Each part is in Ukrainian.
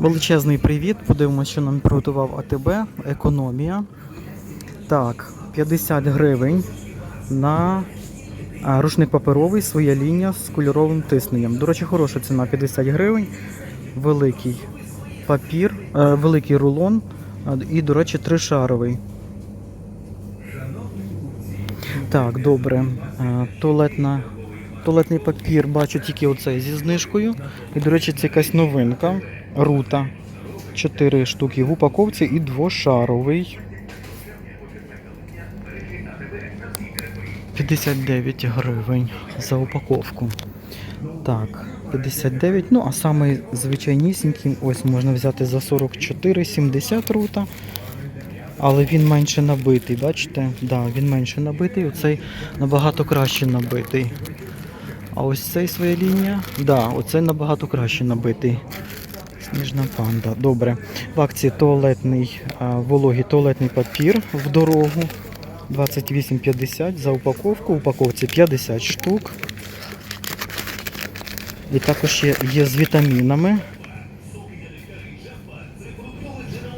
Величезний привіт. Подивимося, що нам приготував АТБ. Економія. Так, 50 гривень на а, рушник паперовий, своя лінія з кольоровим тисненням. До речі, хороша ціна 50 гривень. Великий папір, е, великий рулон а, і, до речі, тришаровий. Так, добре. Е, Туалетна, туалетний папір бачу тільки оцей зі знижкою. І, до речі, це якась новинка. Рута. 4 штуки в упаковці і двошаровий. 59 гривень за упаковку. Так, 59. Ну, а саме звичайнісінький, ось можна взяти за 44,70 рута. Але він менше набитий, бачите? Да, він менше набитий, оцей набагато краще набитий. А ось цей своя лінія, да, оцей набагато краще набитий. Сніжна панда. Добре. В акції туалетний, вологий туалетний папір в дорогу. 28,50 за упаковку. В упаковці 50 штук. І також є, є з вітамінами.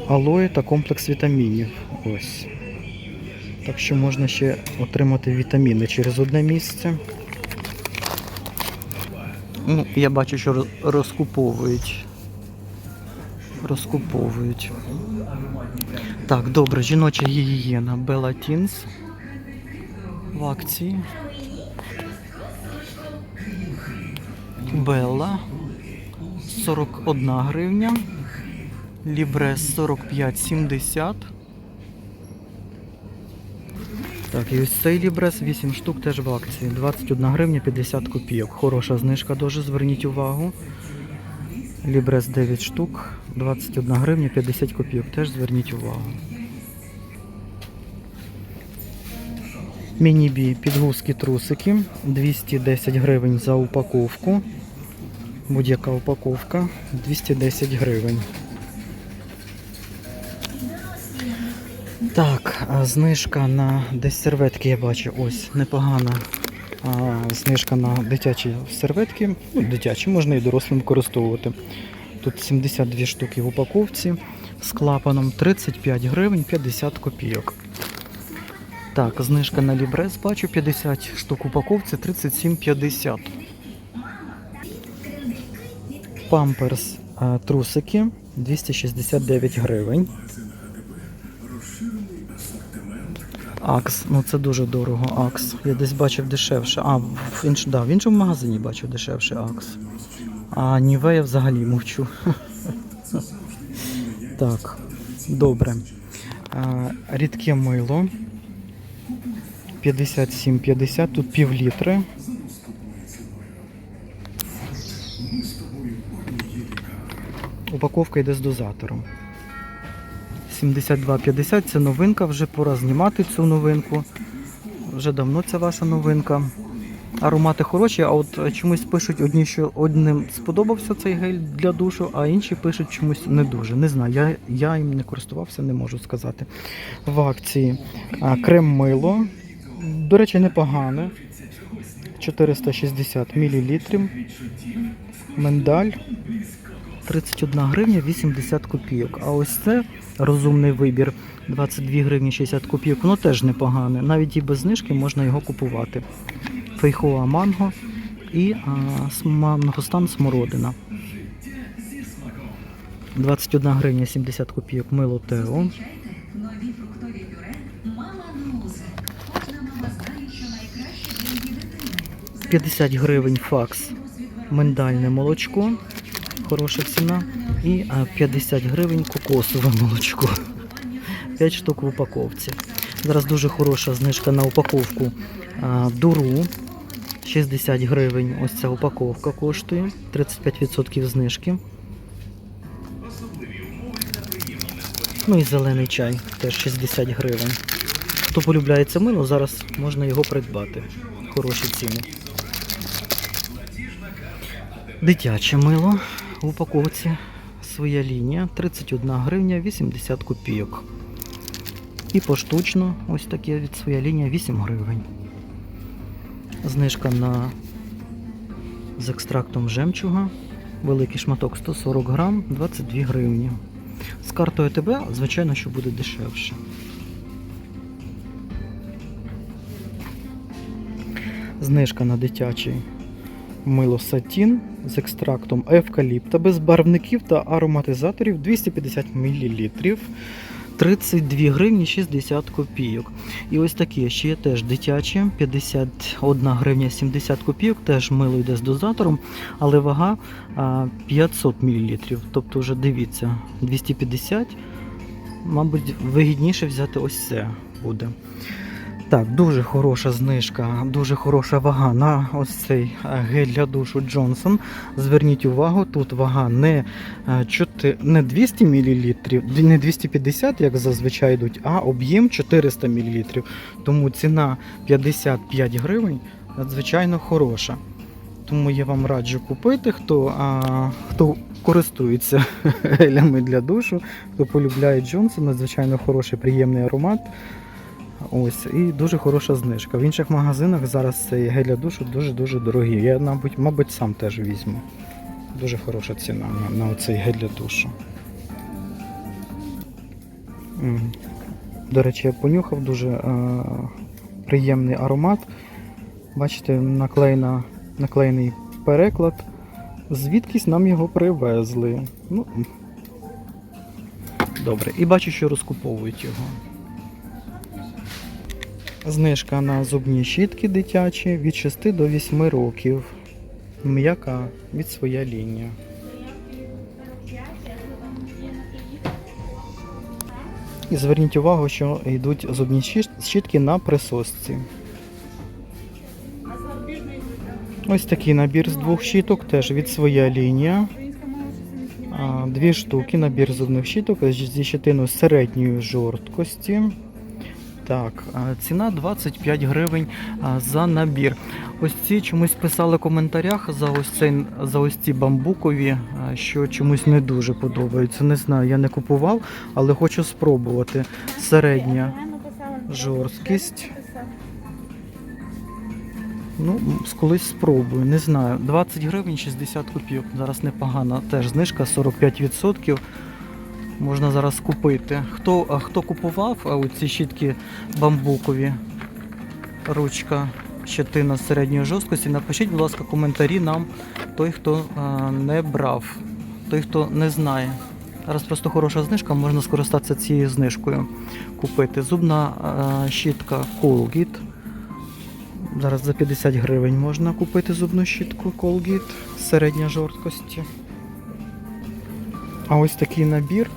Алоє та комплекс вітамінів. Ось. Так що можна ще отримати вітаміни через одне місце. Ну, я бачу, що розкуповують. Розкуповують. Так, добре, жіноча гігієна Bella Teens в акції. Белла 41 гривня. Лібрес 45,70. Так, і ось цей лібрес 8 штук теж в акції. 21 гривня 50 копійок. Хороша знижка дуже, зверніть увагу. Лібрес 9 штук, 21 гривня 50 копійок. Теж зверніть увагу. Міні-бі підгузки трусики 210 гривень за упаковку. Будь-яка упаковка 210 гривень. Так, знижка на десь серветки я бачу. Ось непогана знижка на дитячі серветки. Ну, дитячі, можна і дорослим використовувати. Тут 72 штуки в упаковці з клапаном 35 гривень 50 копійок. Так, знижка на Лібрес бачу 50 штук в упаковці 37,50. Памперс трусики 269 гривень. Акс, ну це дуже дорого, Акс. Я десь бачив дешевше. А, в, інш, да, в іншому магазині бачив дешевше Акс. А Нівея взагалі мовчу. Так, добре. Рідке мило. 57,50, тут пів літри. Упаковка йде з дозатором. 72,50 це новинка, вже пора знімати цю новинку. Вже давно це ваша новинка. Аромати хороші, а от чомусь пишуть одні, що одним сподобався цей гель для душу, а інші пишуть чомусь не дуже. Не знаю, я, я їм не користувався, не можу сказати. В акції крем мило. До речі, непогане. 460 мл. Миндаль 31 гривня 80 копійок. А ось це розумний вибір 22 гривні 60 копійок. Воно теж непогане. Навіть і без знижки можна його купувати. Фейхоа манго і а, многостан смородина. 21 гривня 70 копійок мило Тео. 50 гривень факс миндальне молочко. Хороша ціна. І 50 гривень кокосове молочко. 5 штук в упаковці. Зараз дуже хороша знижка на упаковку дуру. 60 гривень. Ось ця упаковка коштує. 35% знижки. Ну і зелений чай теж 60 гривень. Хто полюбляє це мило, зараз можна його придбати. Хороші ціни. Дитяче мило в упаковці. Своя лінія 31 гривня 80 копійок. І поштучно ось таке від своя лінія 8 гривень. Знижка на з екстрактом жемчуга Великий шматок 140 грам, 22 гривні. З картою ТБ, звичайно, що буде дешевше. Знижка на дитячий мило сатін з екстрактом евкаліпта без барвників та ароматизаторів 250 мл. 32 гривні 60 копійок. І ось такі ще є теж дитячі, 51 гривня 70 копійок, теж мило йде з дозатором, але вага 500 мл. Тобто вже дивіться, 250, мабуть, вигідніше взяти ось це буде. Так, дуже хороша знижка, дуже хороша вага на ось цей е, гель для душу Джонсон. Зверніть увагу, тут вага не, е, чотир- не 200 мл, не 250, як зазвичай йдуть, а об'єм 400 мл. Тому ціна 55 гривень надзвичайно хороша. Тому я вам раджу купити, хто, а, хто користується гелями для душу, хто полюбляє Джонсон, надзвичайно хороший, приємний аромат. Ось, і дуже хороша знижка. В інших магазинах зараз цей гель для душу дуже-дуже дорогий. Я, мабуть, мабуть, сам теж візьму. Дуже хороша ціна на, на цей гель для душу. До речі, я понюхав дуже е, приємний аромат. Бачите, наклеєна, наклеєний переклад. Звідкись нам його привезли. Ну, добре. І бачу, що розкуповують його. Знижка на зубні щітки дитячі від 6 до 8 років. М'яка від своя лінія. І зверніть увагу, що йдуть зубні щітки на присосці. Ось такий набір з двох щіток, теж від своя лінія. Дві штуки, набір зубних щіток зі щитиною середньої жорсткості. Так, ціна 25 гривень за набір. Ось ці чомусь писали в коментарях за ось цей за ось ці бамбукові, що чомусь не дуже подобаються. Не знаю, я не купував, але хочу спробувати. Середня жорсткість. Ну, колись спробую, не знаю. 20 гривень 60 копійок. Зараз непогана теж знижка 45%. Можна зараз купити. Хто, хто купував ці щітки бамбукові, ручка, щетина середньої жорсткості, напишіть, будь ласка, коментарі нам, той, хто не брав, той, хто не знає. Зараз просто хороша знижка, можна скористатися цією знижкою. Купити. Зубна щітка Colgate. Зараз за 50 гривень можна купити зубну щітку Colgate середня жорсткості. А ось такий набір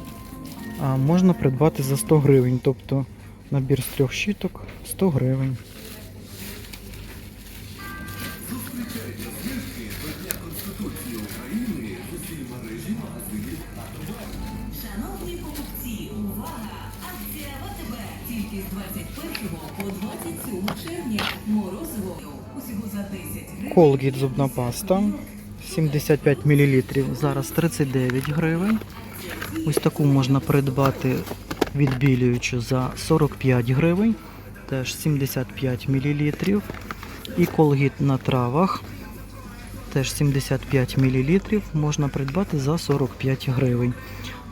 можна придбати за 100 гривень. Тобто набір з трьох щіток 100 гривень. Шановні покупці, увага! Акція ВТБ тільки з 21 по 27 червня морозивою. Усього за 10 гривень. Colgate зубна паста 75 мл. Зараз 39 гривень. Ось таку можна придбати відбілюючу за 45 гривень. Теж 75 мл. І Colgate на травах. Теж 75 мл. Можна придбати за 45 гривень.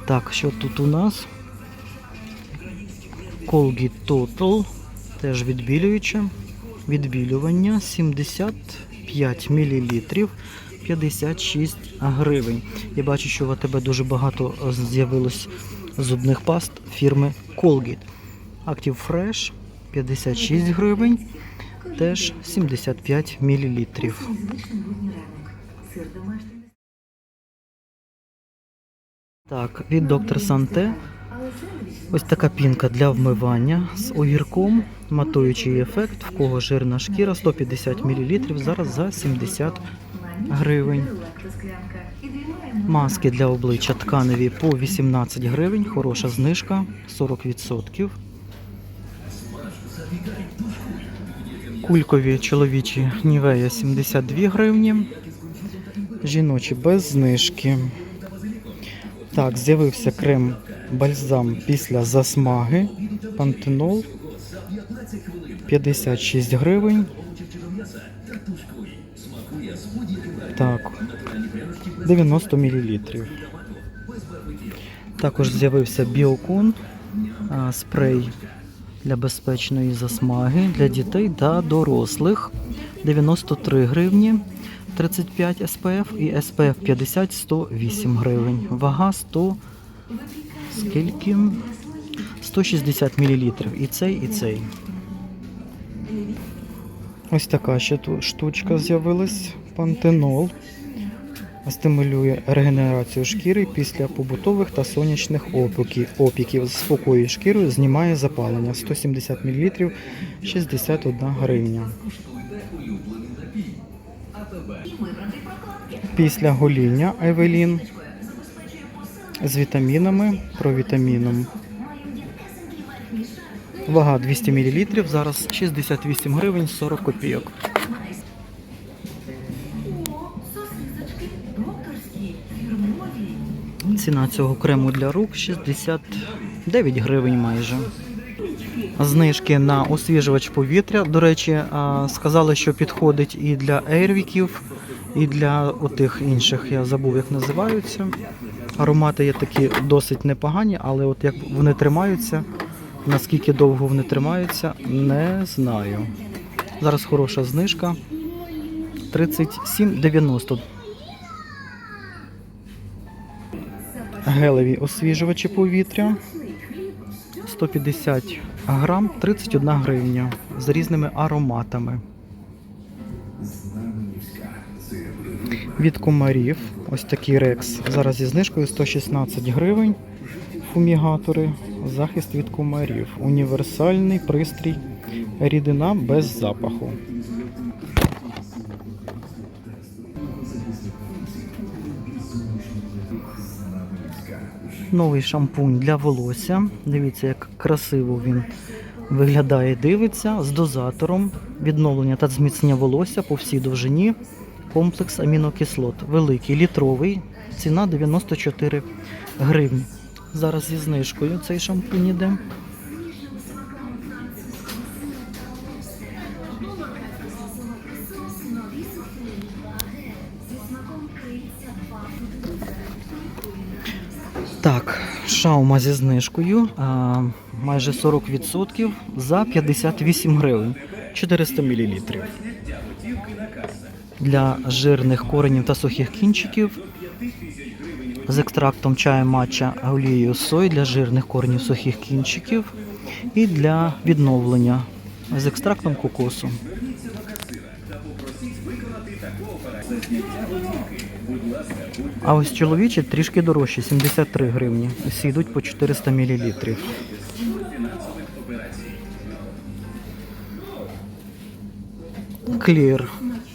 Так, що тут у нас? Colgate Total. Теж відбілююча. Відбілювання 75 мл. 56 гривень. Я бачу, що в АТБ дуже багато з'явилось зубних паст фірми Colgate. Active Fresh 56 гривень, теж 75 мл. Так, від доктор Санте. Ось така пінка для вмивання з огірком, матуючий ефект, в кого жирна шкіра 150 мл, зараз за 70 гривень. Маски для обличчя тканеві по 18 гривень, хороша знижка 40%. Кулькові чоловічі Нівея 72 гривні. Жіночі без знижки. Так, з'явився крем бальзам після засмаги. Пантенол 56 гривень. 90 мл. Також з'явився Біокун, спрей для безпечної засмаги для дітей та дорослих. 93 гривні 35 SPF і SPF 50 108 гривень. Вага 100 скільки? 160 мл. І цей, і цей. Ось така ще штучка з'явилась. Пантенол. Стимулює регенерацію шкіри після побутових та сонячних опіків. опіків. Заспокоює шкіру, знімає запалення. 170 мл 61 гривня. Після гоління Евелін з вітамінами, провітаміном. Вага 200 мл, зараз 68 гривень 40 копійок. Ціна цього крему для рук 69 гривень майже. Знижки на освіжувач повітря. До речі, сказали, що підходить і для ейрвіків, і для отих інших, я забув, як називаються. Аромати є такі досить непогані, але от як вони тримаються, наскільки довго вони тримаються, не знаю. Зараз хороша знижка. 37,90. Гелеві освіжувачі повітря. 150 грам, 31 гривня з різними ароматами. Від комарів ось такий рекс. Зараз зі знижкою 116 гривень. Фумігатори. Захист від комарів. Універсальний пристрій. Рідина без запаху. Новий шампунь для волосся. Дивіться, як красиво він виглядає, дивиться з дозатором відновлення та зміцнення волосся по всій довжині. Комплекс амінокислот. Великий, літровий. Ціна 94 гривні. Зараз зі знижкою цей шампунь іде. Так, шаума зі знижкою. А, майже 40% за 58 гривень. 400 мл. Для жирних коренів та сухих кінчиків з екстрактом чаю матча олією сой для жирних коренів сухих кінчиків і для відновлення з екстрактом кокосу. А ось чоловічі трішки дорожчі, 73 гривні. Всі йдуть по 400 мл. Clear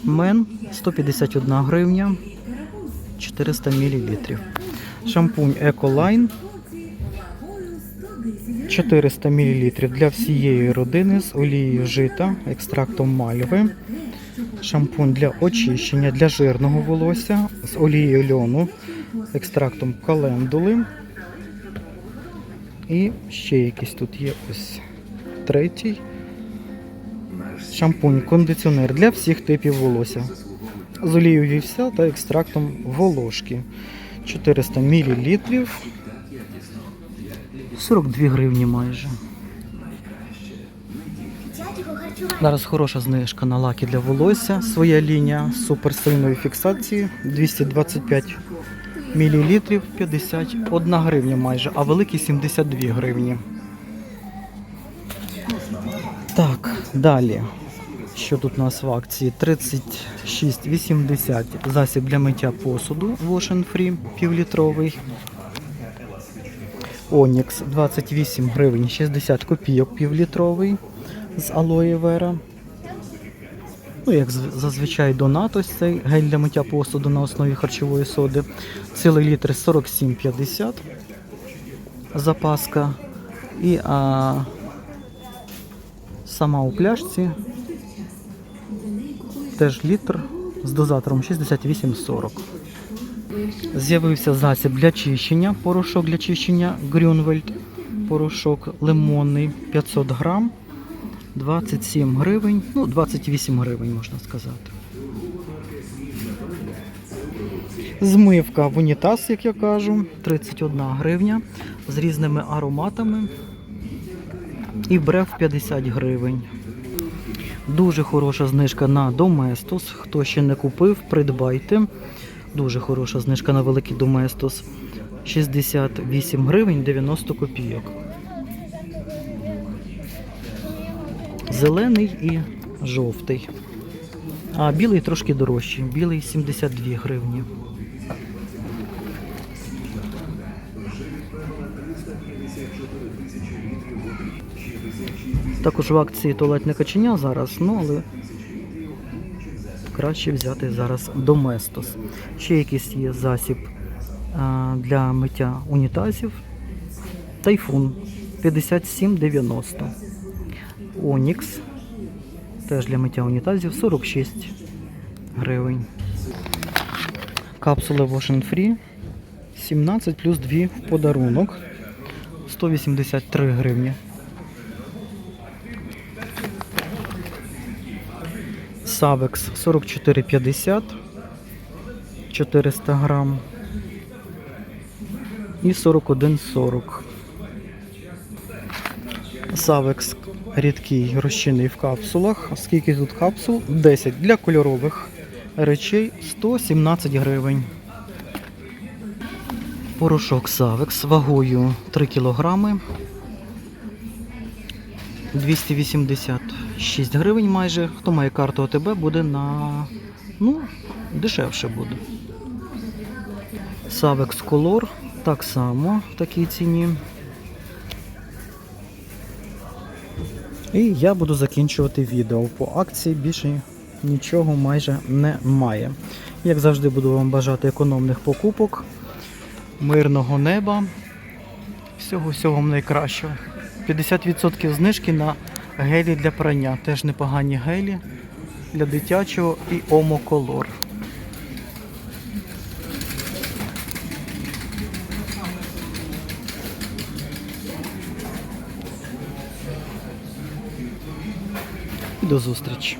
Men 151 гривня 400 мл. Шампунь Ecoline 400 мл для всієї родини з олією жита, екстрактом мальви. Шампунь для очищення для жирного волосся з олією льону, екстрактом календули. І ще якийсь тут є ось третій. Шампунь, кондиціонер для всіх типів волосся. З олією вівся та екстрактом волошки. 400 мл. 42 гривні майже. Зараз хороша знижка на лаки для волосся. Своя лінія суперсильної фіксації 225 мл 51 гривня майже, а великий 72 гривні. Так, далі. Що тут у нас в акції? 36,80 засіб для миття посуду Wash Free півлітровий. Онікс 28 гривень 60 копійок півлітровий з алоє вера. Ну, як зазвичай донат ось цей гель для миття посуду на основі харчової соди. Цілий літр 47,50 запаска. І а, сама у пляшці теж літр з дозатором 68,40. З'явився засіб для чищення, порошок для чищення Грюнвельд, порошок лимонний 500 грам, 27 гривень, ну 28 гривень можна сказати. Змивка в унітаз, як я кажу, 31 гривня з різними ароматами. І брев 50 гривень. Дуже хороша знижка на Доместос. Хто ще не купив, придбайте. Дуже хороша знижка на великий Доместос. 68 гривень 90 копійок. Зелений і жовтий. А білий трошки дорожчий. Білий 72 гривні. Також в акції туалетне каченя зараз, ну але краще взяти зараз Доместос. Ще якийсь є засіб для миття унітазів. Тайфун 57,90. Онікс. Теж для миття унітазів 46 гривень. Капсули Wash Free 17 плюс 2 в подарунок. 183 гривні. Савекс 44,50 400 грам і 41,40. Савекс рідкий розчинний в капсулах. Скільки тут капсул? 10 для кольорових речей 117 гривень. Порошок Савекс вагою 3 кілограми. 286 гривень майже. Хто має карту ОТБ, буде на. Ну, дешевше буде. Савекс Color так само в такій ціні. І я буду закінчувати відео. По акції більше нічого майже немає. Як завжди, буду вам бажати економних покупок, мирного неба, всього всього найкращого. 50% знижки на гелі для прання. Теж непогані гелі для дитячого і омоколор. до зустрічі!